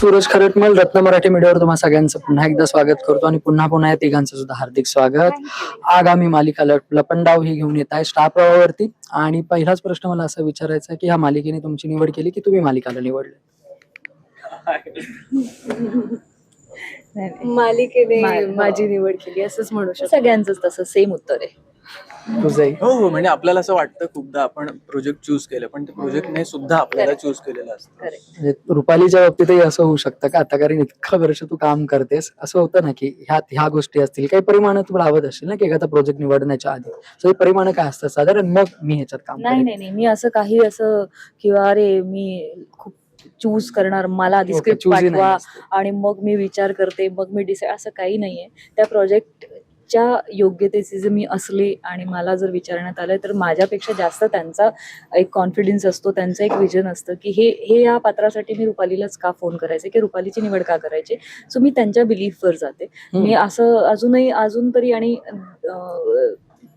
सूरज खरटमल रत्न मराठी मीडियावर तुम्हा सगळ्यांचं पुन्हा एकदा स्वागत करतो आणि पुन्हा पुन्हा या तिघांचं सुद्धा हार्दिक स्वागत. आगामी मालिका लप- लपंडाव ही घेऊन येत आहे स्टार प्रवाहावरती. आणि पहिलाच प्रश्न मला असं विचारायचा आहे की ह्या मालिकेने तुमची निवड केली की तुम्ही मालिकाला निवडले? मालिकेने माझी निवड केली असंच म्हणू शकतो. सगळ्यांचंच तसं सेम उत्तर आहे. तुझंही. हो हो म्हणजे आपल्याला असं वाटतं खूपदा आपण प्रोजेक्ट चूज केलं पण ते प्रोजेक्टने सुद्धा आपल्याला चूज केलेलं असतं. म्हणजे रुपालीच्या बाबतीतही असं होऊ शकतं का? आता कारण इतकं वर्ष तू काम करतेस असं होतं ना की ह्या ह्या गोष्टी असतील काही परिमाण तुला आवड असतील ना की एखादा प्रोजेक्ट निवडण्याच्या आधी? सो हे परिमाण काय असतं साधारण? मग मी ह्याच्यात काम नाही. नाही नाही मी असं काही असं किंवा अरे मी खूप चूज करणार मला आधी स्क्रिप्ट नाही पाठवा. आणि मग मी विचार करते मग मी डिसाईड असं काही नाहीये. त्या प्रोजेक्टच्या योग्यतेचे जे मी असले आणि मला जर विचारण्यात आलं तर माझ्यापेक्षा जास्त त्यांचा एक कॉन्फिडन्स असतो त्यांचं एक विजन असतं की हे हे या पात्रासाठी मी रुपालीलाच का फोन करायचे की रुपालीची निवड का करायची? सो मी त्यांच्या बिलीफवर जाते. मी असं अजूनही अजून तरी आणि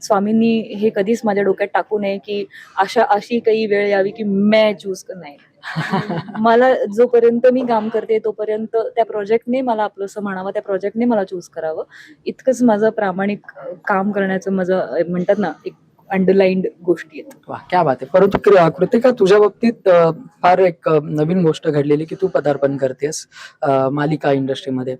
स्वामींनी हे कधीच माझ्या डोक्यात टाकू नये की अशा अशी काही वेळ यावी की मैं चूज नाही. मला जोपर्यंत मी काम करते तोपर्यंत त्या प्रोजेक्टने मला आपलंसं म्हणावं त्या प्रोजेक्टने मला चूज करावं. इतकंच माझं प्रामाणिक काम करण्याचं माझं म्हणतात ना एक अंडरलाइंड गोष्टी आहेत. वा क्या बात आहे. परंतु कृतिका तुझ्या बाबतीत फार एक नवीन गोष्ट घडलेली की तू पदार्पण करतेस मालिका इंडस्ट्रीमध्ये.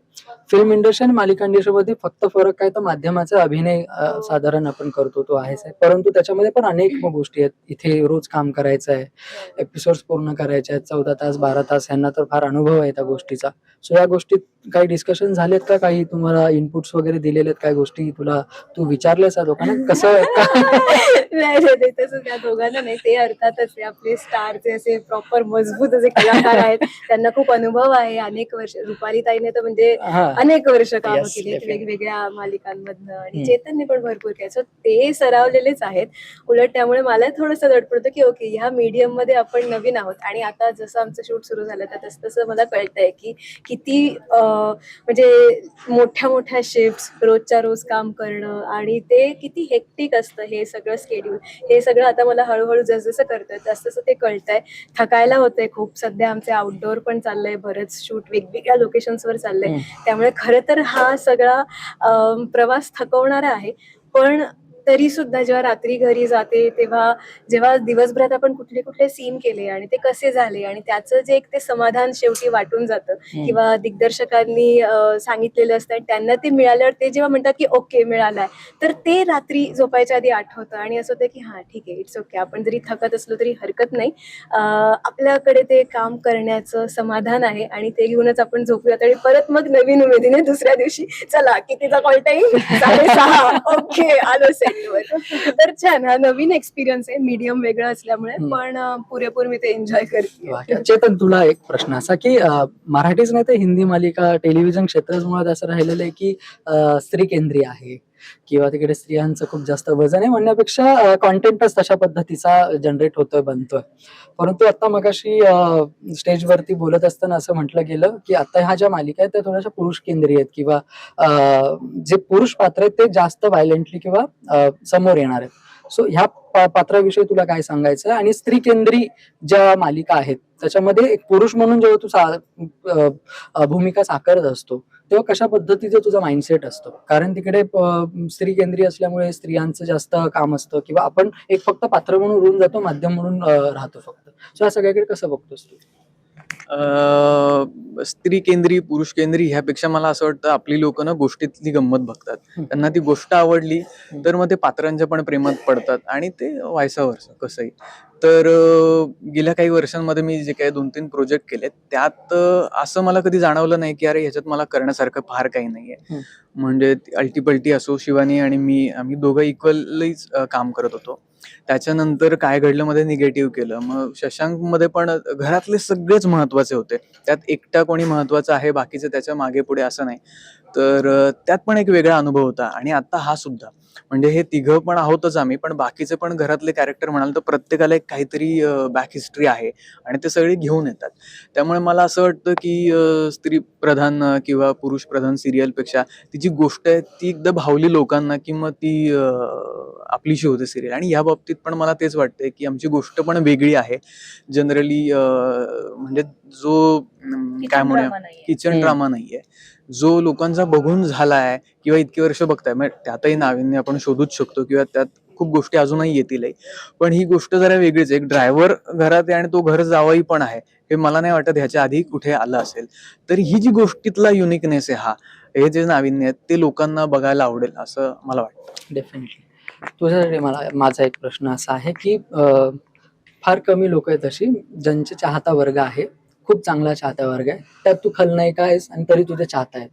फिल्म इंडस्ट्री आणि मालिका इंडस्ट्रीमध्ये फक्त फरक काय तर माध्यमाचा अभिनय साधारण आपण करतो तो आहेच आहे. परंतु त्याच्यामध्ये पण अनेक गोष्टी आहेत. इथे रोज काम करायचं आहे एपिसोड्स पूर्ण करायचे आहेत चौदा तास बारा तास यांना तर फार अनुभव आहे त्या गोष्टीचा. सो या गोष्टीत काही डिस्कशन झालेत का? काही तुम्हाला इनपुट्स वगैरे दिलेले आहेत? काय गोष्टी तुला तू विचारलेस का लोकांना? कसं नाही नाही, नाही, तसं त्या दोघांना नाही. ते अर्थातच ते आपले स्टारचे असे प्रॉपर मजबूत असे कलाकार आहेत. त्यांना खूप अनुभव आहे. अनेक वर्ष रुपाली ताईने तर म्हणजे अनेक वर्ष काम Yes, केली definitely. वेगवेगळ्या मालिकांमधनं आणि. चेतनने पण भरपूर केलं. सो ते सरावलेलेच आहेत. उलट त्यामुळे मला थोडंसं दड पडतं की ओके ह्या मीडियममध्ये आपण नवीन आहोत. आणि आता जसं आमचं शूट सुरू झालं तर तसं तसं मला कळतंय की किती अं, म्हणजे मोठ्या मोठ्या शिफ्ट रोजच्या रोज काम करणं आणि ते किती हेक्टिक असतं हे सगळं स्केड्यूल हे सगळं आता मला हळूहळू जसजसं करतोय तसं तसं ते कळतंय. थकायला होतंय खूप. सध्या आमचे आउटडोअर पण चाललंय बरंच शूट वेगवेगळ्या लोकेशन्सवर चाललंय. त्यामुळे खरं तर हा सगळा प्रवास थकवणारा आहे. पण तरी सुद्धा जेव्हा रात्री घरी जाते तेव्हा जेव्हा दिवसभरात आपण कुठले कुठले सीन केले आणि ते कसे झाले आणि त्याचं जे एक ते समाधान शेवटी वाटून जातं. किंवा दिग्दर्शकांनी सांगितलेलं असतं आणि त्यांना ते मिळाल्यावर ते जेव्हा म्हणतात की ओके मिळालाय. तर ते रात्री झोपायच्या आधी आठवतं आणि असं होतं की हा ठीक आहे इट्स ओके आपण जरी थकत असलो तरी हरकत नाही. आपल्याकडे ते काम करण्याचं समाधान आहे आणि ते घेऊनच आपण झोपूयात आणि परत मग नवीन उमेदीने दुसऱ्या दिवशी चला कितीचा कॉल टाईम साडेसहा. ओके आलो तर छान हा नवीन एक्सपिरियन्स आहे. मीडियम वेगळं असल्यामुळे. पण पुरेपूर मी ते एन्जॉय करते. चेतन तुला एक प्रश्न असा की मराठीच नाही तर हिंदी मालिका टेलिव्हिजन क्षेत्रच मुळात असं राहिलेलं आहे की स्त्री केंद्रीय आहे. किंवा तिकडे स्त्रियांचं खूप जास्त वजन आहे म्हणण्यापेक्षा कॉन्टेंटच तशा पद्धतीचा जनरेट होतोय बनतोय. परंतु आता मगाशी स्टेजवरती बोलत असताना असं म्हटलं गेलं की आता ह्या ज्या मालिका आहेत त्या थोड्याशा पुरुष केंद्रीय आहेत किंवा जे पुरुष पात्र आहेत ते जास्त व्हायलेंटली किंवा समोर येणार आहेत. सो ह्या पात्राविषयी तुला काय सांगायचं आणि स्त्री केंद्री ज्या मालिका आहेत त्याच्यामध्ये एक पुरुष म्हणून जेव्हा तू सा- भूमिका साकारत असतो तेव्हा कशा पद्धतीचं तुझा माइंडसेट असतो? कारण तिकडे स्त्री केंद्रीय असल्यामुळे स्त्रियांचं जास्त काम असतं किंवा आपण एक फक्त पात्र म्हणून उरून जातो माध्यम म्हणून राहतो फक्त. सो या सगळ्याकडे कसं बघतोस तू? स्त्री केंद्री पुरुष केंद्री ह्यापेक्षा मला असं वाटतं आपली लोक ना गोष्टीतली गंमत बघतात. त्यांना ती गोष्ट आवडली. तर मग ते पात्रांच्या पण प्रेमात पडतात आणि ते व्हायसा वर्ष कसंही तर गेल्या काही वर्षांमध्ये मी जे काही दोन तीन प्रोजेक्ट केले त्यात असं मला कधी जाणवलं नाही की अरे ह्याच्यात मला करण्यासारखं फार काही नाहीये. म्हणजे अल्टीपल्टी असो शिवानी आणि मी आम्ही दोघं इक्वलीच काम करत होतो त्याच्यानंतर काय घडलं मध्ये निगेटिव्ह केलं. मग शशांकमध्ये पण घरातले सगळेच महत्त्वाचे होते. त्यात एकटा कोणी महत्त्वाचा आहे बाकीचे त्याच्यामागे पुढे असं नाही. तर त्यात पण एक वेगळा अनुभव होता. आणि आता हा सुद्धा. म्हणजे हे तिघं पण आहोतच आम्ही पण बाकीचे पण घरातले कॅरेक्टर म्हणाल तर प्रत्येकाला एक काहीतरी बॅक हिस्ट्री आहे आणि ते सगळे घेऊन येतात. त्यामुळे मला असं वाटतं की स्त्री प्रधान किंवा पुरुष प्रधान सिरियलपेक्षा ती जी गोष्ट आहे ती एकदा भावली लोकांना की मग ती आपलीशी होते सिरियल आणि या बाबतीत पण मला तेच वाटतंय की आमची गोष्ट पण वेगळी आहे. जनरली म्हणजे जो काय म्हणूया. किचन. ड्रामा नाहीये. जो लोकांचा बघून झालाय किंवा इतकी वर्ष बघताय म्हणजे त्यातही नाविन्य आपण शोधूच शकतो किंवा त्यात खूप गोष्टी अजूनही येतीलही. पण ही गोष्ट जरा वेगळीच आहे. एक ड्रायव्हर घरात आहे आणि तो घर जावाई पण आहे. हे मला नाही वाटत ह्याच्या आधी कुठे आलं असेल. तर ही जी गोष्टीतला युनिकनेस आहे हा हे जे नाविन्य आहे ते लोकांना बघायला आवडेल असं मला वाटतं. डेफिनेटली तुझ्यासाठी मला माझा एक प्रश्न असा आहे की फार कमी लोक आहेत अशी ज्यांचे चाहता वर्ग आहे. खूप चांगला चाहता वर्ग आहे. त्यात तू खलनायिका आहेस आणि तरी तुझे चाहता आहेत.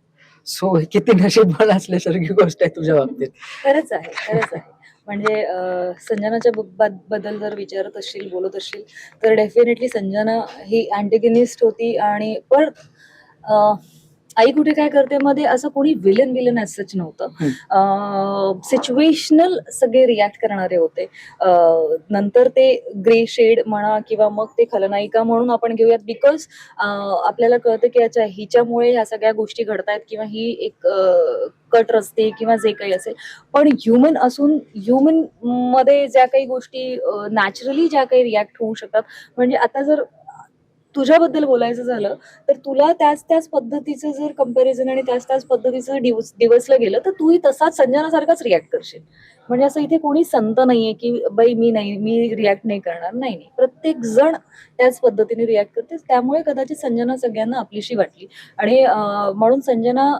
सो किती नशीबवान असल्यासारखी गोष्ट आहे तुझ्या बाबतीत. खरंच आहे खरंच आहे. म्हणजे संजनाच्या बद्दल जर विचारत असशील बोलत असशील तर डेफिनेटली संजना ही अँटेगनिस्ट होती आणि पण आई कुठे काय करते? मध्ये असं कोणी विलन विलन सच नव्हतं. सिच्युएशनल सगळे रिॲक्ट करणारे होते. नंतर ते ग्रे शेड म्हणा किंवा मग ते खलनायिका म्हणून आपण घेऊयात बिकॉज आपल्याला कळतं की अच्छा हिच्यामुळे ह्या सगळ्या गोष्टी घडतायत किंवा ही एक कट रस्ते किंवा जे काही असेल. पण ह्युमन असून ह्युमनमध्ये ज्या काही गोष्टी नॅचरली ज्या काही रिॲक्ट होऊ शकतात. म्हणजे आता जर तुझ्याबद्दल बोलायचं झालं तर तुला त्याच त्याच पद्धतीचं जर कंपॅरिझन आणि त्याच त्याच पद्धतीचं दिवस दिवसलं गेलं तर तूही तसाच संजनासारखाच रिॲक्ट करशील. म्हणजे असं इथे कोणी संत नाहीये की बाई मी नाही मी रिॲक्ट नाही करणार. नाही नाही. प्रत्येक जण त्याच पद्धतीने रिॲक्ट करते त्यामुळे कदाचित संजना सगळ्यांना आपलीशी वाटली. आणि म्हणून संजना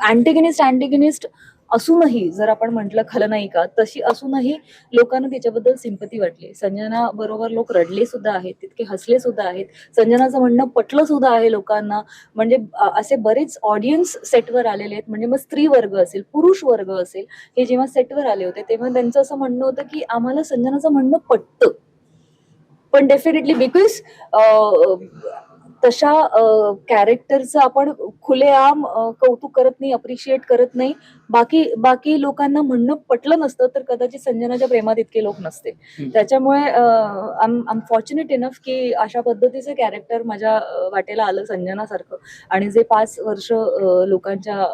अँटिगनिस्ट अँटिगनिस्ट असूनही जर आपण म्हटलं खलनायिका तशी असूनही लोकांना तिच्याबद्दल सिंपती वाटली. संजना बरोबर लोक रडले सुद्धा आहेत तितके हसले सुद्धा आहेत. संजनाचं म्हणणं पटलं सुद्धा आहे लोकांना. म्हणजे असे बरेच ऑडियन्स सेटवर आलेले आहेत. म्हणजे मग स्त्री वर्ग असेल पुरुष वर्ग असेल हे जेव्हा सेटवर आले होते तेव्हा त्यांचं असं म्हणणं होतं की आम्हाला संजनाचं म्हणणं पटतं. पण डेफिनेटली बिकॉज तशा कॅरेक्टरचं आपण खुलेआम कौतुक करत नाही अप्रिशिएट करत नाही. बाकी बाकी लोकांना म्हणणं पटलं नसतं तर कदाचित संजनाच्या प्रेमात इतके लोक नसते. त्याच्यामुळे आम फॉर्च्युनेट इनफ की अशा पद्धतीचं कॅरेक्टर माझ्या वाटेला आलं संजनासारखं. आणि जे पाच वर्ष लोकांच्या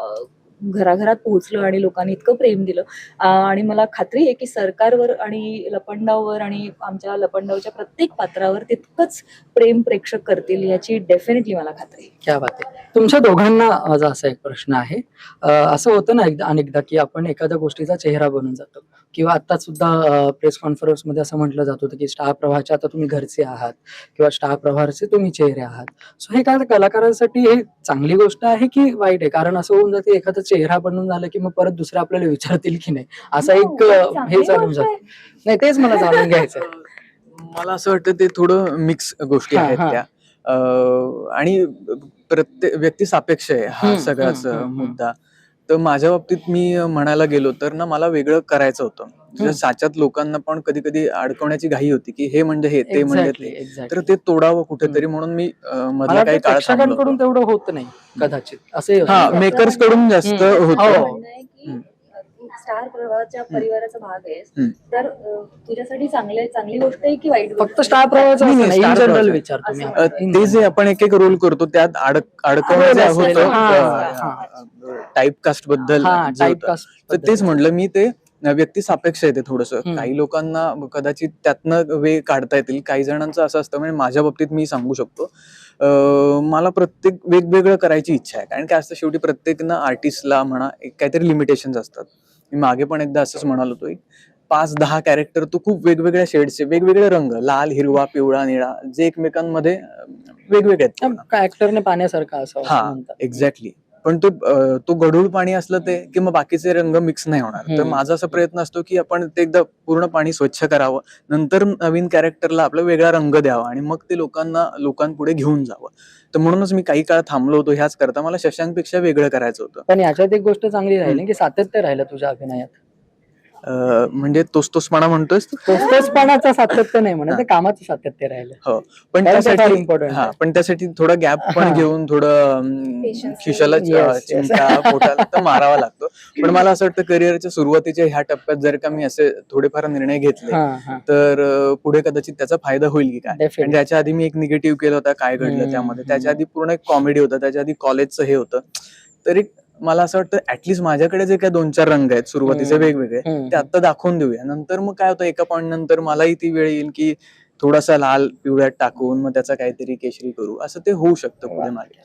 घराघरात पोहोचलं आणि लोकांनी इतकं प्रेम दिलं. आणि मला खात्री आहे की सरकारवर आणि लपंडाववर आणि आमच्या लपंडावच्या प्रत्येक पात्रावर तितकंच प्रेम प्रेक्षक करतील याची डेफिनेटली मला खात्री आहे. क्या बात आहे. तुमच्या दोघांना माझा असा एक प्रश्न आहे. असं होतं ना एकदा अनेकदा की आपण एखाद्या गोष्टीचा चेहरा बनून जातो. किंवा आता सुद्धा प्रेस कॉन्फरन्समध्ये असं म्हटलं जात होतं की स्टार प्रवाहाचे आता तुम्ही घरचे आहात किंवा स्टार प्रवाहाचे तुम्ही चेहरे आहात. सो हे काय कलाकारांसाठी हे चांगली गोष्ट आहे की वाईट आहे? कारण असं होऊन जाते एखादा चेहरा बनून झालं की मग परत दुसरे आपल्याला विचारतील की नाही. असा एक हो, चांगली हे चालून गोष्ट जातं. नाही तेच मला जाणून घ्यायचं मला असं वाटतं ते थोडं मिक्स गोष्टी आहेत. त्या. आणि प्रत्येक व्यक्ती सापेक्ष आहे हा सगळाच हम्म, मुद्दा. तर माझ्या बाबतीत मी म्हणायला गेलो तर ना मला वेगळं करायचं होतं. ज्या साच्यात लोकांना पण कधी कधी अडकवण्याची घाई होती की हे म्हणजे हे ते म्हणजे ते. तर ते तोडावं कुठेतरी म्हणून मी मला काही काळ. तेवढं होत नाही कदाचित. हा मेकर्सकडून जास्त. होतं हो. म्हणणं आहे की हम्म. तू स्टार प्रवाहाच्या परिवाराचा भाग आहेस. तर तुझ्यासाठी चांगले चांगली गोष्ट आहे की वाईट फक्त स्टार प्रवाहाचं इन जनरल. अ, ते जे आपण एक एक रोल करतो त्यात अडक अडकवण्याचं हा, होतं हा. टाईप कास्टबद्दल जे होतं. टाईपकास्ट तर तेच म्हटलं मी ते व्यक्ती सापेक्ष आहे ते थोडस. काही लोकांना कदाचित त्यातनं वे काढता येतील. काही जणांचं असं असतं म्हणजे माझ्या बाबतीत मी सांगू शकतो. मला प्रत्येक वेगवेगळं करायची इच्छा आहे. कारण काय असतं शेवटी प्रत्येक ना आर्टिस्टला म्हणा एक काहीतरी लिमिटेशन असतात. मी मागे पण एकदा असंच म्हणालो होतो एक पाच दहा कॅरेक्टर तो खूप वेगवेगळ्या शेडचे वेगवेगळे रंग लाल हिरवा पिवळा निळा जे एकमेकांमध्ये वेगवेगळे आहेत. ऍक्टरने पाण्यासारखा असं हा. एक्झॅक्टली पण तो तो गढूळ पाणी असलं ते की मग बाकीचे रंग मिक्स नाही होणार तर. माझा असा प्रयत्न असतो की आपण ते एकदा पूर्ण पाणी स्वच्छ करावं नंतर नवीन कॅरेक्टरला आपला वेगळा रंग द्यावा आणि मग ते लोकांना लोकांपुढे घेऊन जावं तर म्हणूनच मी काही काळ थांबलो होतो ह्याच करता. मला शशांकपेक्षा वेगळं करायचं होतं. पण याच्यात एक गोष्ट चांगली राहिली की सातत्य राहिलं तुझ्या अभिनयात. म्हणजे तोच तोचपणा म्हणतोयस तू? तोचपणाचं सातत्य नाही म्हणत. ते कामाचं सातत्य राहिलं हो पण त्यासाठी important हा आहे. पण त्यासाठी थोडा गॅप पण. घेऊन थोडं खिशाला. चिमटा पोटाला तर मारावा लागतो पण मला असं वाटतं करिअरच्या सुरुवातीच्या ह्या टप्प्यात जर का मी असे थोडेफार निर्णय घेतले तर पुढे कदाचित त्याचा फायदा होईल की काय आणि त्याच्या आधी मी एक निगेटिव्ह केलं होतं काय घडलं त्यामध्ये. त्याच्या आधी पूर्ण एक कॉमेडी होतं त्याच्या आधी कॉलेजचं हे होतं तरी मला असं वाटतं ऍटलीस्ट माझ्याकडे जे काय दोन चार रंग आहेत सुरुवातीचे. वेगवेगळे ते आता दाखवून देऊया. नंतर मग काय होतं एका पॉईंट नंतर मलाही ती वेळ येईल की थोडासा लाल पिवळ्यात टाकून मग त्याचा काहीतरी केशरी करू. असं ते होऊ शकतं पुढे मागे.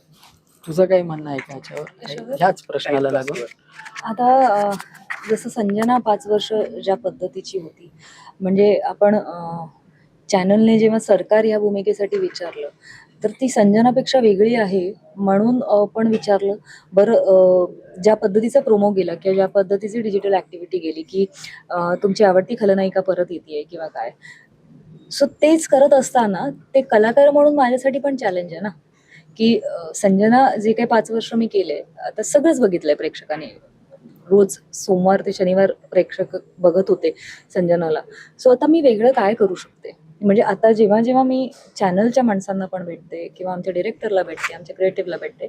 तुझं काही म्हणणं आहे का? ह्याच प्रश्नाला लागून आता जसं संजना पाच वर्ष ज्या पद्धतीची होती म्हणजे आपण चॅनलने जेव्हा सरकार या भूमिकेसाठी विचारलं तर ती संजनापेक्षा वेगळी आहे म्हणून पण विचारलं. बरं ज्या पद्धतीचा प्रोमो गेला किंवा ज्या पद्धतीची डिजिटल ऍक्टिव्हिटी गेली की तुमची आवडती खलनायिका परत येते किंवा काय. सो तेच करत असताना ते कलाकार म्हणून माझ्यासाठी पण चॅलेंज आहे ना. की संजना जे काही पाच वर्ष मी केले आता सगळंच बघितलंय प्रेक्षकांनी. रोज सोमवार ते शनिवार प्रेक्षक बघत होते संजनाला. सो आता मी वेगळं काय करू शकते? म्हणजे आता जेव्हा जेव्हा मी चॅनलच्या माणसांना पण भेटते किंवा आमच्या डिरेक्टरला भेटते आमच्या क्रिएटिव्हला भेटते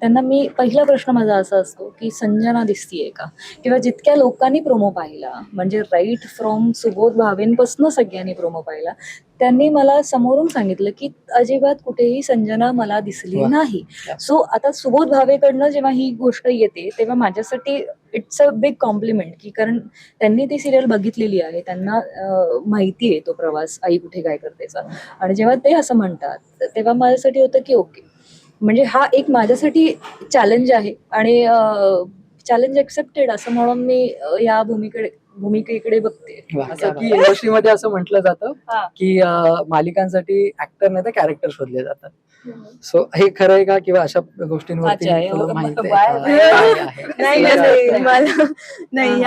त्यांना मी पहिला प्रश्न माझा असा असतो की संजना दिसतीये का? किंवा जितक्या लोकांनी प्रोमो पाहिला म्हणजे राईट फ्रॉम सुबोध भावेंपासून सगळ्यांनी प्रोमो पाहिला त्यांनी मला समोरून सांगितलं की अजिबात कुठेही संजना मला दिसली. नाही. सो आता सुबोध भावेकडनं जेव्हा ही गोष्ट येते तेव्हा माझ्यासाठी इट्स अ बिग कॉम्प्लिमेंट की कारण त्यांनी ती सिरियल बघितलेली आहे. त्यांना माहिती आहे तो प्रवास आई कुठे काय करतेचा आणि जेव्हा ते असं म्हणतात तेव्हा माझ्यासाठी होतं की ओके म्हणजे हा एक माझ्यासाठी चॅलेंज आहे. आणि चॅलेंज एक्सेप्टेड असं म्हणून मी या भूमिकडे भूमिकेकडे बघते. वा, असं की इंडस्ट्रीमध्ये असं म्हटलं जातं. की मालिकांसाठी ऍक्टर नाही तर कॅरेक्टर शोधले जातात. सो हे खरं आहे का? किंवा अशा गोष्टींवरती? नाही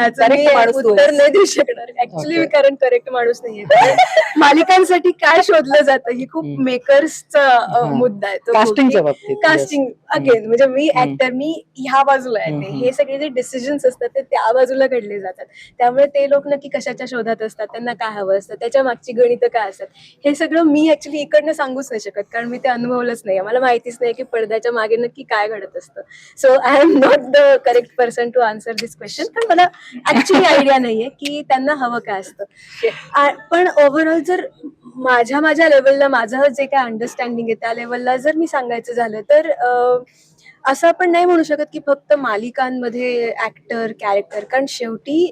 उत्तर देऊ शकणार. ऍक्च्युली मी. कारण करेक्ट माणूस नाहीये. मालिकांसाठी काय शोधलं जातं? ही खूप. मेकर्सचा. मुद्दा आहे. तो कास्टिंगच्या बाबतीत. कास्टिंग अगेन म्हणजे मी. ऍक्टर मी ह्या बाजूला येते. हे सगळे जे डिसिजन्स असतात ते त्या बाजूला घडले जातात. त्यामुळे त्यामुळे ते लोक नक्की कशाच्या शोधात असतात? त्यांना काय हवं असतं? त्याच्या मागची गणितं काय असतात? हे सगळं मी ऍक्च्युली इकडनं सांगूच नाही शकत कारण मी ते अनुभवलंच नाही. मला माहितीच नाही की पडद्याच्या मागे नक्की काय घडत असतं. So I am not the correct person to answer this question पण मला ऍक्च्युली आयडिया नाहीये की त्यांना हवं काय असतं. पण ओव्हरऑल जर माझ्या माझ्या लेवलला माझं जे काय अंडरस्टँडिंग आहे त्या लेवलला जर मी सांगायचं झालं तर असं आपण नाही म्हणू शकत की फक्त मालिकांमध्ये ऍक्टर कॅरेक्टर कारण शेवटी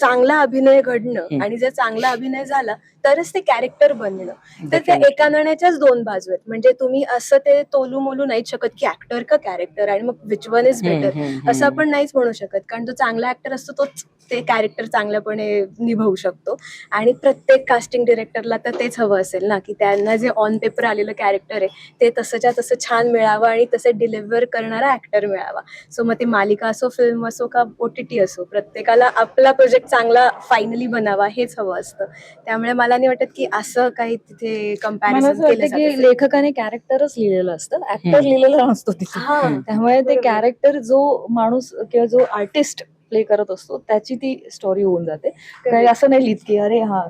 चांगला अभिनय घडणं. आणि जर चांगला अभिनय झाला तरच ते कॅरेक्टर बनणं तर त्या. एका नाण्याच्याच दोन बाजू आहेत. म्हणजे तुम्ही असं ते तोलू मोलू नाहीच शकत की ऍक्टर का कॅरेक्टर आणि मग विच वन इज बेटर असं. आपण नाहीच म्हणू शकत. कारण जो चांगला ऍक्टर असतो तोच ते कॅरेक्टर चांगल्यापणे निभावू शकतो. आणि प्रत्येक कास्टिंग डिरेक्टरला तर तेच हवं असेल ना की त्यांना जे ऑन पेपर आलेलं कॅरेक्टर आहे ते तसंच्या तसं छान मिळावं आणि तसं डिलिव्हर करणारा ऍक्टर मिळावा. सो मग ते मालिका असो फिल्म असो का ओ टी टी असो प्रत्येकाला आपला प्रोजेक्ट चांगला फायनली बनावा हेच हवं असतं. त्यामुळे मला नाही वाटत की असं काही तिथे मला कंपॅरिझन असं वाटतं की लेखकाने कॅरेक्टरच लिहिलेलं असतं ऍक्टर हम्म. लिहिलेला नसतो तिथे हा त्यामुळे ते. कॅरेक्टर जो माणूस किंवा जो आर्टिस्ट प्ले करत असतो त्याची ती स्टोरी होऊन जाते. काही असं नाही लिहित की अरे हा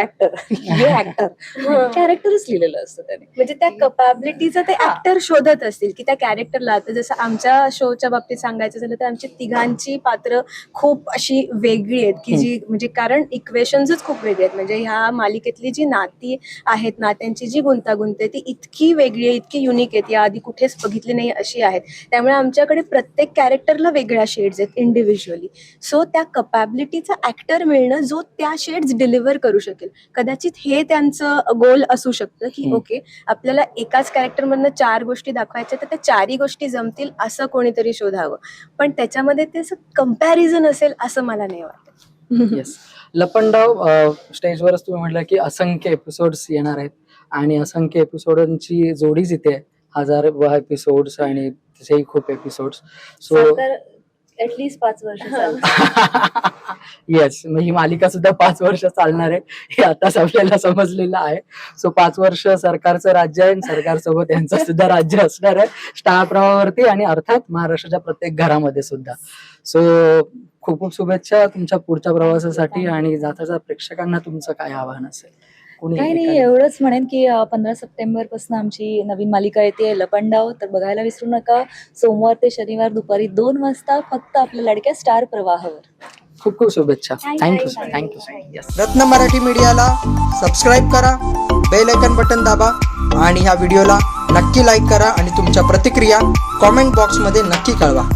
ऍक्टर हे ऍक्टर. कॅरेक्टरच लिहिलेलं असतं त्याने. म्हणजे त्या कपॅबिलिटीचं ते. ऍक्टर शोधत असतील की त्या कॅरेक्टरला आता जसं आमच्या शोच्या बाबतीत सांगायचं झालं तर आमची तिघांची पात्र खूप अशी वेगळी आहेत की जी म्हणजे कारण इक्वेशन्सच खूप वेगळे आहेत. म्हणजे ह्या मालिकेतली जी नाती आहेत नात्यांची जी गुंतागुंत आहे ती इतकी वेगळी आहे इतकी युनिक आहेत. या आधी कुठेच बघितली नाही अशी आहेत. त्यामुळे आमच्याकडे प्रत्येक कॅरेक्टरला वेगळ्या शेड्स आहेत इंडिव्हिज्युअली सो त्या कपॅबिलिटीचा ऍक्टर मिळणं जो त्या शेड्स डिलिव्हर करू शकेल. कदाचित हे त्यांचं गोल असू शकतं की. ओके आपल्याला एकाच कॅरेक्टर मधनं चार गोष्टी दाखवायच्या तर त्या चारही गोष्टी जमतील असं कोणीतरी शोधावं. पण त्याच्यामध्ये त्याचं कंपॅरिझन असेल असं मला नाही वाटत. येस लपंडाव स्टेजवरच तुम्ही म्हटलं की असंख्य एपिसोड्स येणार आहेत आणि असंख्य एपिसोडांची जोडीच इथे आहे. हजार एपिसोड्स आणि खूप एपिसोड्स सो ऍटलीस्ट पाच वर्ष. येस ही मालिका सुद्धा पाच वर्ष चालणार आहे. हे आताच आपल्याला समजलेलं आहे. सो पाच वर्ष सरकारचं राज्य आहे सरकारसोबत यांचं सुद्धा राज्य असणार आहे. स्टार प्रवाहावरती आणि अर्थात महाराष्ट्राच्या प्रत्येक घरामध्ये सुद्धा. सो खूप खूप शुभेच्छा तुमच्या पुढच्या प्रवासासाठी आणि जाताच्या प्रेक्षकांना तुमचं काय आव्हान असेल. काही नाही एवढंच म्हणेन की पंधरा सप्टेंबरपासून आमची नवीन मालिका येते लपंडाव तर बघायला विसरू नका. सोमवार ते शनिवार दुपारी दोन वाजता फक्त आपल्या लाडक्या स्टार प्रवाहावर. खूप खूप शुभेच्छा. थँक्यू thank- थँक्यू येस रत्न मराठी मीडियाला सबस्क्राईब करा बेल आयकन बटन दाबा आणि ह्या व्हिडिओला नक्की लाईक करा आणि तुमच्या प्रतिक्रिया कॉमेंट बॉक्समध्ये नक्की कळवा.